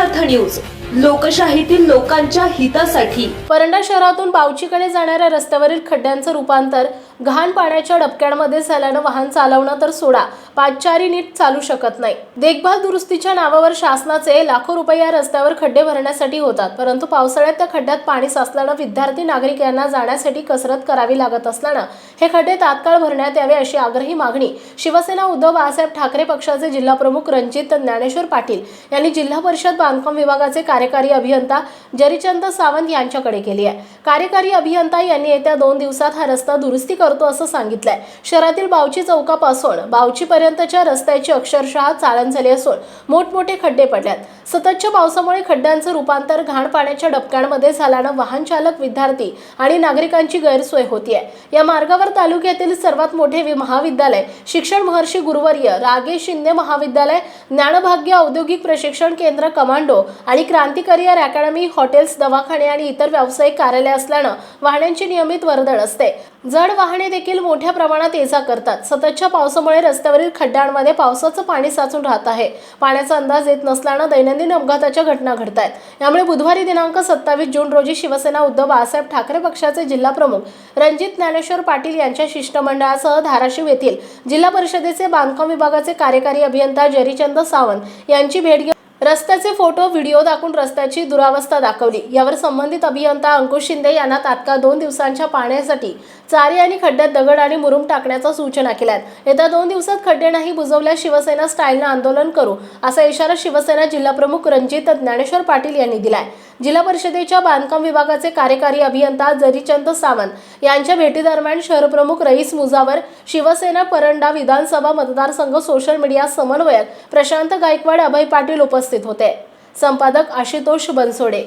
अर्थ न्यूज लोकशाहीतील लोकांच्या हितासाठी. परंडा शहरातून बावचीकडे जाणाऱ्या रस्त्यावरील खड्ड्यांचं रूपांतर घाण पाण्याच्या डबक्यांमध्ये झाल्यानं वाहन चालवणं तर सोडा पादचारी नीट चालू शकत नाही. देखभाल दुरुस्तीच्या नावावर शासनाचे लाखो रुपये या रस्त्यावर खड्डे भरण्यासाठी होतात परंतु पावसाळ्यात त्या खड्ड्यात पाणी साचल्यानं विद्यार्थी नागरिक यांना जाण्यासाठी कसरत करावी लागत असल्यानं हे खड्डे तात्काळ भरण्यात यावे अशी आग्रही मागणी शिवसेना उद्धव बाळासाहेब ठाकरे पक्षाचे जिल्हाप्रमुख रणजित ज्ञानेश्वर पाटील यांनी जिल्हा परिषद बांधकाम विभागाचे कार्यकारी अभियंता जरीचंद सावंत यांच्याकडे केली आहे. कार्यकारी अभियंता यांनी येत्या दोन दिवसात हा रस्ता दुरुस्ती करतो असं सांगितलंय. शहरातील बावची चौकापासून बावचीपर्यंतच्या रस्त्याची अक्षरशः चाळण झाली असून मोठमोठे खड्डे पडल्यात. सततच्या पावसामुळे खड्ड्यांचं रूपांतर घाण पाण्याच्या डबक्यांमध्ये झाल्यानं वाहन चालक विद्यार्थी आणि नागरिकांची गैरसोय होतीये. या मार्गावर तालुक्यातील सर्वात मोठे वि- महाविद्यालय शिक्षण महर्षी गुरुवर्य रागे शिंदे महाविद्यालय ज्ञानभाग्य औद्योगिक प्रशिक्षण केंद्र कमांडो आणि क्रांती करिअर अकॅडमी हॉटेल्स दवाखाने आणि इतर व्यावसायिक कार्यालय असल्यानं वाहनांची नियमित वर्दळ असते. जड वाहने देखील मोठ्या प्रमाणात ये जा करतात. सततच्या पावसामुळे रस्त्यावरील खड्ड्यांमध्ये पावसाचं पाणी साचून राहत आहे. पाण्याचा अंदाज येत नसल्यानं दैनंदिन अपघाताच्या घटना घडत आहेत यामुळे बुधवारी दिनांक सत्तावीस जून रोजी शिवसेना उद्धव बाळासाहेब ठाकरे पक्षाचे जिल्हा प्रमुख रणजित ज्ञानेश्वर पाटील यांच्या शिष्टमंडळासह धाराशिव येथील जिल्हा परिषदेचे बांधकाम विभागाचे कार्यकारी अभियंता जरीचंद सावंत यांची भेट घेऊन रस्त्याचे फोटो व्हिडिओ दाखवून रस्त्याची दुरावस्था दाखवली. यावर संबंधित अभियंता अंकुश शिंदे यांना तात्काळ दोन दिवसांच्या पाण्यासाठी चारी आणि खड्ड्यात दगड आणि मुरुम टाकण्याच्या सूचना केल्यात येत्या दोन दिवसात खड्डे नाही बुजवल्यास शिवसेना स्टाईलनं आंदोलन करू असा इशारा शिवसेना जिल्हाप्रमुख रणजित ज्ञानेश्वर पाटील यांनी दिलाय. जिल्हा परिषदेच्या बांधकाम विभागाचे कार्यकारी अभियंता जरीचंद सावंत यांच्या भेटीदरम्यान शहरप्रमुख रईस मुजावर शिवसेना परंडा विधानसभा मतदारसंघ सोशल मीडिया समन्वयक प्रशांत गायकवाड अभय पाटील उपस्थित होते. संपादक आशुतोष बनसोडे.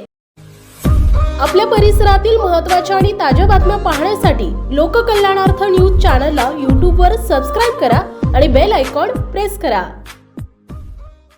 आपल्या परिसरातील महत्त्वाच्या आणि ताज्या बातम्या पाहण्यासाठी लोककल्याणार्थ न्यूज चॅनलला यूट्यूबवर सबस्क्राईब करा आणि बेल आयकॉन प्रेस करा.